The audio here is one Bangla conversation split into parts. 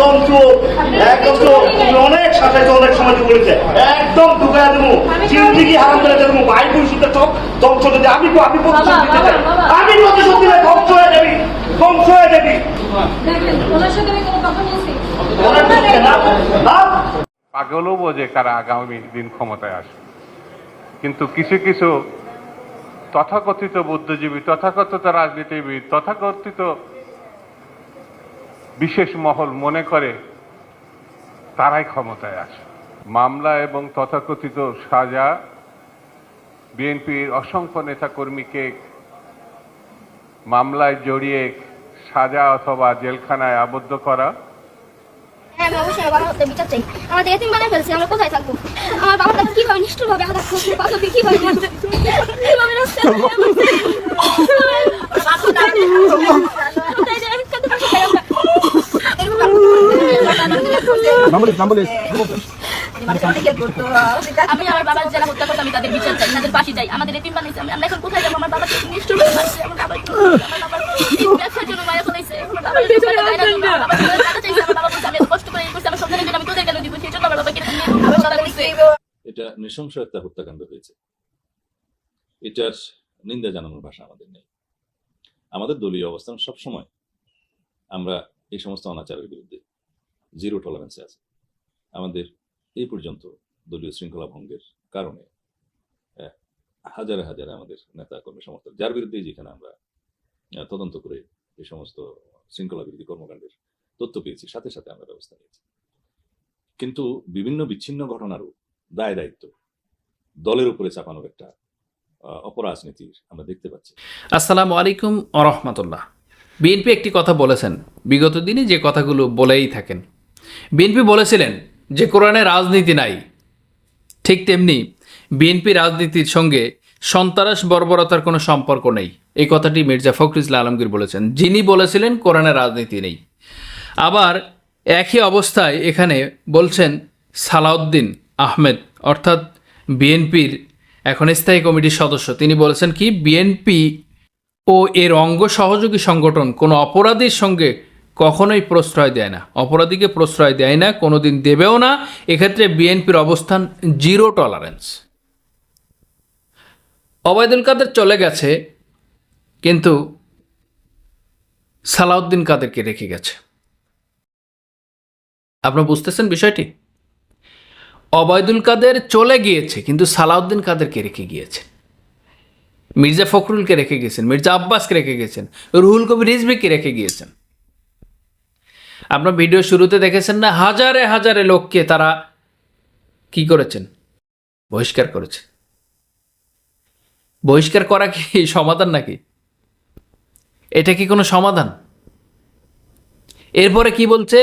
একদম চুপ একদম চুপ। তুমি অনেক শাসাইছো অনেক সময় তুমি বলেছে একদম ঢুকাই দেবো চিন্তি কি হারাম করে দেবো। ভাই পরিশুদ্ধ চোখ ধ্বংস যদি আমি আমি প্রতিশোধ দিতে চাই। আমি প্রতিশোধ দিলে ধ্বংস হয়ে যাবি ধ্বংস হয়ে যাবি। সাথে পাগলও বোঝে কারা আগামী দিন ক্ষমতায় আসে কিন্তু কিছু কিছু তথাকথিত বুদ্ধিজীবী তথাকথিত রাজনীতিবিদ তথাকথিত বিশেষ মহল মনে করে তারাই ক্ষমতায় আসে। মামলা এবং তথাকথিত সাজা বিএনপির অসংখ্য নেতাকর্মীকে মামলায় জড়িয়ে সাজা অথবা জেলখানায় আবদ্ধ করা। হ্যাঁ আমি অবশ্যই আমার বাবা হতে বিচার চাই আমাদের এতিম বানায় ফেলছে আমরা কোথায় থাকব আমার বাবাটা কীভাবে আমি আমার বাবার যারা হত্যা করতো আমি তাদের বিচার চাই তাদের ফাঁসি চাই। আমাদের এতিম বানাইছে আমি আমরা এখন কোথায় যাব? আমার নিষ্ঠুর মারছে। বাবা ব্যবসার জন্য ফেলাইছে। চাইছে বাবা বলছে আমি এত কষ্ট করে করছি আমার সন্তানের জন্য আমি তোদের কেন দিব? সেই জন্য আমার বাবাকে এটা নৃশংস একটা হত্যাকাণ্ড হয়েছে। এটার নিন্দা জানানোর ভাষা আমাদের নেই। আমাদের দলীয় অবস্থান সবসময় আমরা এই সমস্ত অনাচারের বিরুদ্ধে জিরো টলারেন্সে আছে। আমাদের এই পর্যন্ত দলীয় শৃঙ্খলা ভঙ্গের কারণে হাজারে হাজারে আমাদের নেতা কর্মী সমর্থক, যার বিরুদ্ধেই যেখানে আমরা তদন্ত করে এই সমস্ত শৃঙ্খলা বিরোধী কর্মকাণ্ডের তথ্য পেয়েছি, সাথে সাথে আমরা ব্যবস্থা নিয়েছি। কিন্তু বিভিন্ন বিচ্ছিন্ন ঘটনারও দায় দায়িত্ব দলের উপরে চাপানোর একটা অপরাজনীতির আমরা দেখতে পাচ্ছি। আসসালামু আলাইকুম আরহামতুল্লাহ বিএনপি একটি কথা বলেছেন, বিগত দিনে যে কথাগুলো বলেই থাকেন বিএনপি বলেছিলেন যে কোরআনে রাজনীতি নাই। ঠিক তেমনি বিএনপি রাজনীতির সঙ্গে সন্ত্রাস বর্বরতার কোনো সম্পর্ক নেই। এই কথাটি মির্জা ফখরুল আলমগীর বলেছেন। যিনি বলেছিলেন কোরআনে রাজনীতি নেই। আবার একই অবস্থায় এখানে বলছেন সালাউদ্দিন আহমেদ, অর্থাৎ বিএনপির এখন স্থায়ী কমিটির সদস্য। তিনি বলেছেন কি, বিএনপি ও এর অঙ্গ সহযোগী সংগঠন কোনো অপরাধীর সঙ্গে কখনোই প্রশ্রয় দেয় না। অপরাধীকে প্রশ্রয় দেয় না, কোনোদিন দেবেও না। এক্ষেত্রে বিএনপির অবস্থান জিরো টলারেন্স অবায়দুল কাদের চলে গেছে, কিন্তু সালাউদ্দিন কাদেরকে রেখে গেছে। আপনারা বুঝতেছেন বিষয়টি? অবায়দুল কাদের চলে গিয়েছে, কিন্তু সালাউদ্দিন কাদেরকে রেখে গিয়েছে। মির্জা ফখরুলকে রেখে গেছেন মির্জা আব্বাসকে রেখে গেছেন রুহুল কবির রিজভিকে রেখে গিয়েছেন। আপনার ভিডিও শুরুতে দেখেছেন না, হাজারে হাজারে লোককে তারা কি করেছেন? বহিষ্কার করেছে বহিষ্কার করা কি সমাধান নাকি? এটা কি কোনো সমাধান? এরপরে কি বলছে?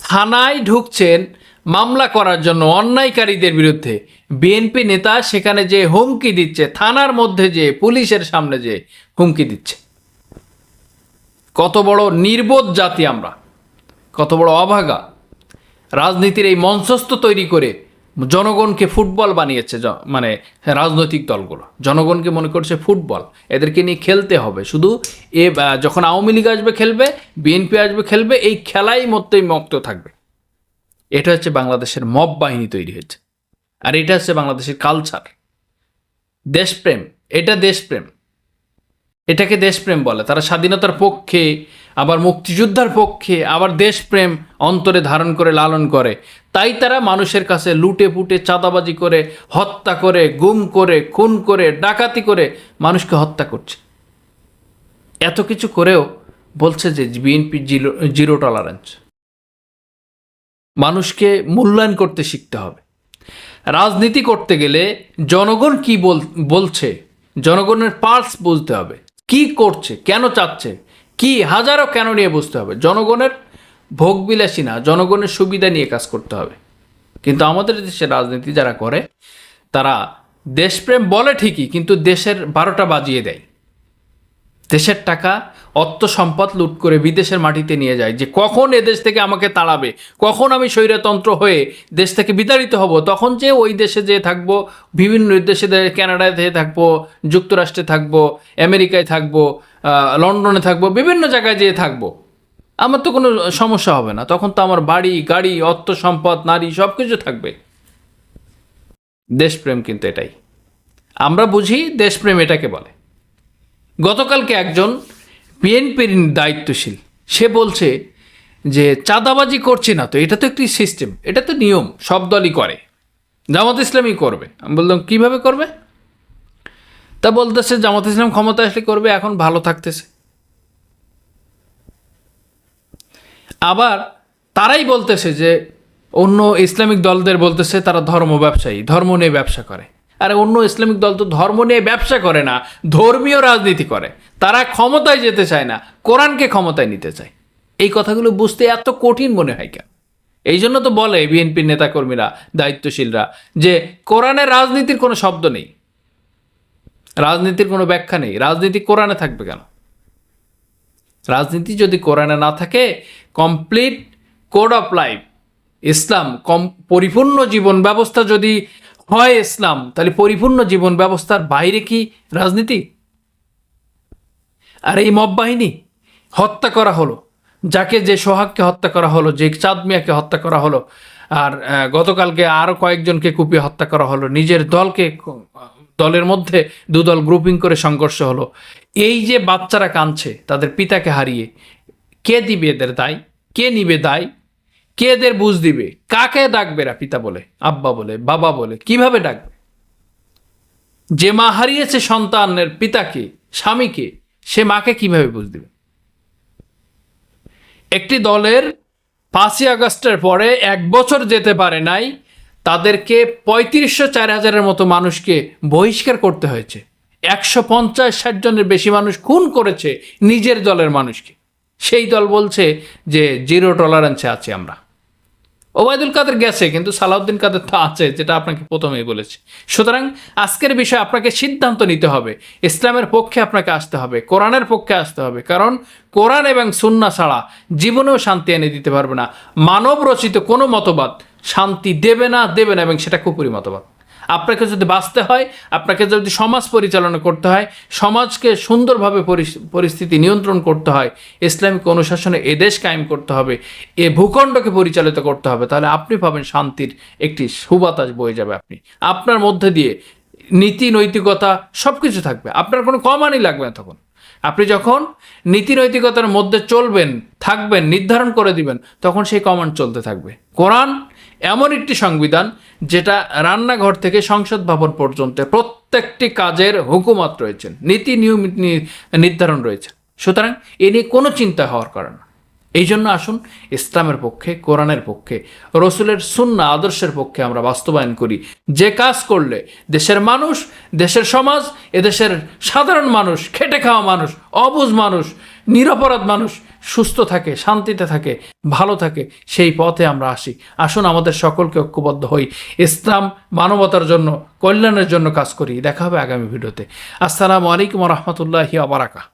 থানায় ঢুকছেন মামলা করার জন্য অন্যায়কারীদের বিরুদ্ধে। বিএনপি নেতা সেখানে যে হুমকি দিচ্ছে, থানার মধ্যে যে, পুলিশের সামনে যে হুমকি দিচ্ছে। কত বড় নির্বোধ জাতি আমরা। কত বড় অভাগা। রাজনীতির এই মঞ্চস্থ তৈরি করে জনগণকে ফুটবল বানিয়েছে মানে রাজনৈতিক দলগুলো। জনগণকে মনে করছে ফুটবল, এদেরকে নিয়ে খেলতে হবে। শুধু এ যখন আওয়ামী লীগ আসবে খেলবে, বিএনপি আসবে খেলবে, এই খেলাই মধ্যেই মক্ত থাকবে। এটা হচ্ছে বাংলাদেশের মব বাহিনী তৈরি হয়েছে। আর এটা হচ্ছে বাংলাদেশের কালচার দেশপ্রেম, এটা দেশপ্রেম। এটাকে দেশপ্রেম বলে। তারা স্বাধীনতার পক্ষে আবার মুক্তিযোদ্ধার পক্ষে আবার দেশপ্রেম অন্তরে ধারণ করে, লালন করে। তাই তারা মানুষের কাছে লুটে পুটে, চাঁদাবাজি করে, হত্যা করে, গুম করে, খুন করে, ডাকাতি করে মানুষকে হত্যা করছে। এত কিছু করেও বলছে যে বিএনপি জিরো জিরো টলারেন্স। মানুষকে মূল্যায়ন করতে শিখতে হবে। রাজনীতি করতে গেলে জনগণ কি বল, বলছে? জনগণের পার্স বুঝতে হবে। কি করছে? কেন চাচ্ছে? কি হাজারো কেন নিয়ে বুঝতে হবে? জনগণের ভোগবিলাসী না, জনগণের সুবিধা নিয়ে কাজ করতে হবে। কিন্তু আমাদের দেশে রাজনীতি যারা করে, তারা দেশপ্রেম বলে ঠিকই, কিন্তু দেশের বারোটা বাজিয়ে দেয়। দেশের টাকা, অর্থ সম্পদ লুট করে বিদেশের মাটিতে নিয়ে যায়। যে কখন এদেশ থেকে আমাকে তাড়াবে, কখন আমি স্বৈরতন্ত্র হয়ে দেশ থেকে বিতাড়িত হব, তখন যে ওই দেশে যেয়ে থাকব, বিভিন্ন দেশে যে কানাডায় যেয়ে থাকব, যুক্তরাষ্ট্রে থাকব, আমেরিকায় থাকব লন্ডনে থাকব, বিভিন্ন জায়গায় যেয়ে থাকব। আমার তো কোনো সমস্যা হবে না। তখন তো আমার বাড়ি, গাড়ি, অর্থ সম্পদ, নারী সব কিছু থাকবে। দেশপ্রেম কিন্তু এটাই। আমরা বুঝি দেশপ্রেম এটাকে বলে। গতকালকে একজন বিএনপির দায়িত্বশীল, সে বলছে যে চাঁদাবাজি করছে না তো, এটা তো একটি সিস্টেম এটা তো নিয়ম, সব দলই করে। জামাত ইসলামই করবে। আমি বললাম, কীভাবে করবে? তা বলতেছে, জামাত ইসলাম ক্ষমতা আসলে করবে, এখন ভালো থাকতেছে। আবার তারাই বলতেছে যে, অন্য ইসলামিক দলদের বলতেছে, তারা ধর্ম ব্যবসায়ী, ধর্ম নিয়ে ব্যবসা করে। আরে অন্য ইসলামিক দল তো ধর্ম নিয়ে ব্যবসা করে না, ধর্মীয় রাজনীতি করে। তারা ক্ষমতায় যেতে চায় না, কোরআনকে ক্ষমতায় নিতে চায়। এই কথাগুলো বুঝতে এত কঠিন মনে হয় কেন? এই জন্য তো বলে বিএনপির নেতাকর্মীরা, দায়িত্বশীলরা, যে কোরআনের রাজনীতির কোনো শব্দ নেই। রাজনীতির কোনো ব্যাখ্যা নেই। রাজনীতি কোরআনে থাকবে কেন? রাজনীতি যদি কোরআনে না থাকে, complete code of life, Islam কম, পরিপূর্ণ জীবন ব্যবস্থা যদি হয় ইসলাম, তাহলে পরিপূর্ণ জীবন ব্যবস্থার বাইরে কি রাজনীতি? আর এই মব বাহিনী, হত্যা করা হলো। যাকে যে সোহাগকে হত্যা করা হলো, যে চাঁদ মিয়াকে হত্যা করা হলো, আর গতকালকে আরও কয়েকজনকে কুপিয়ে হত্যা করা হলো, নিজের দলকে, দলের মধ্যে দুদল গ্রুপিং করে সংঘর্ষ হলো। এই যে বাচ্চারা কাঁদছে, তাদের পিতাকে হারিয়ে, কে দিবে এদের দায়? কে নিবে দায়? কে এদের বুঝ দিবে? কাকে ডাকবে এরা পিতা বলে? আব্বা বলে? বাবা বলে? কীভাবে ডাকবে? যে মা হারিয়েছে সন্তানের পিতাকে, স্বামীকে, সে মাকে কীভাবে বুঝ দিবে? একটি দলের পাঁচই আগস্টের পরে এক বছর যেতে পারে নাই, তাদেরকে পঁয়ত্রিশশো চার হাজারের মতো মানুষকে বহিষ্কার করতে হয়েছে। একশো পঞ্চাশ ষাট জনের বেশি মানুষ খুন করেছে নিজের দলের মানুষকে। সেই দল বলছে যে জিরো টলারেন্সে আছে আমরা। ওবায়দুল কাদের গেছে, কিন্তু সালাউদ্দিন কাদের তো আছে, যেটা আপনাকে প্রথমেই বলেছি। সুতরাং আজকের বিষয়ে আপনাকে সিদ্ধান্ত নিতে হবে, ইসলামের পক্ষে আপনাকে আসতে হবে, কোরআনের পক্ষে আসতে হবে, কারণ কোরআন এবং সুন্না ছাড়া জীবনেও শান্তি এনে দিতে পারবে না। মানব রচিত কোনো মতবাদ শান্তি দেবে না দেবে না, এবং সেটা কুপুরি মতবাদ। আপনাকে যদি বাঁচতে হয়, আপনাকে যদি সমাজ পরিচালনা করতে হয়, সমাজকে সুন্দরভাবে পরিস্থিতি নিয়ন্ত্রণ করতে হয়, ইসলামিক অনুশাসনে এ দেশ কায়েম করতে হবে, এ ভূখণ্ডকে পরিচালিত করতে হবে, তাহলে আপনি পাবেন শান্তির একটি সুবাতাস বয়ে যাবে আপনি। আপনার মধ্যে দিয়ে নীতি, নৈতিকতা সব কিছু থাকবে, আপনার কোনো কমানই লাগবে না তখন। আপনি যখন নীতি, নৈতিকতার মধ্যে চলবেন, থাকবেন, নির্ধারণ করে দিবেন, তখন সেই কমান্ড চলতে থাকবে। কোরআন এমন একটি সংবিধান যেটা রান্নাঘর থেকে সংসদ ভবন পর্যন্ত প্রত্যেকটি কাজের হুকুমত রয়েছেন নীতি নিয়ম নির্ধারণ রয়েছে। সুতরাং এ নিয়ে কোনো চিন্তা হওয়ার কারণ এই জন্য আসুন, ইসলামের পক্ষে, কোরআনের পক্ষে, রসুলের সুন্না আদর্শের পক্ষে আমরা বাস্তবায়ন করি। যে কাজ করলে দেশের মানুষ, দেশের সমাজ, এদেশের সাধারণ মানুষ, খেটে খাওয়া মানুষ, অবুজ মানুষ নিরপরাধ মানুষ সুস্থ থাকে, শান্তিতে থাকে, ভালো থাকে, সেই পথে আমরা আসি। আসুন আমাদের সকলকে ঐক্যবদ্ধ হই। ইসলাম মানবতার জন্য, কল্যাণের জন্য কাজ করি। দেখা হবে আগামী ভিডিওতে। আসসালামু আলাইকুম রহমতুল্লাহি আবারাকা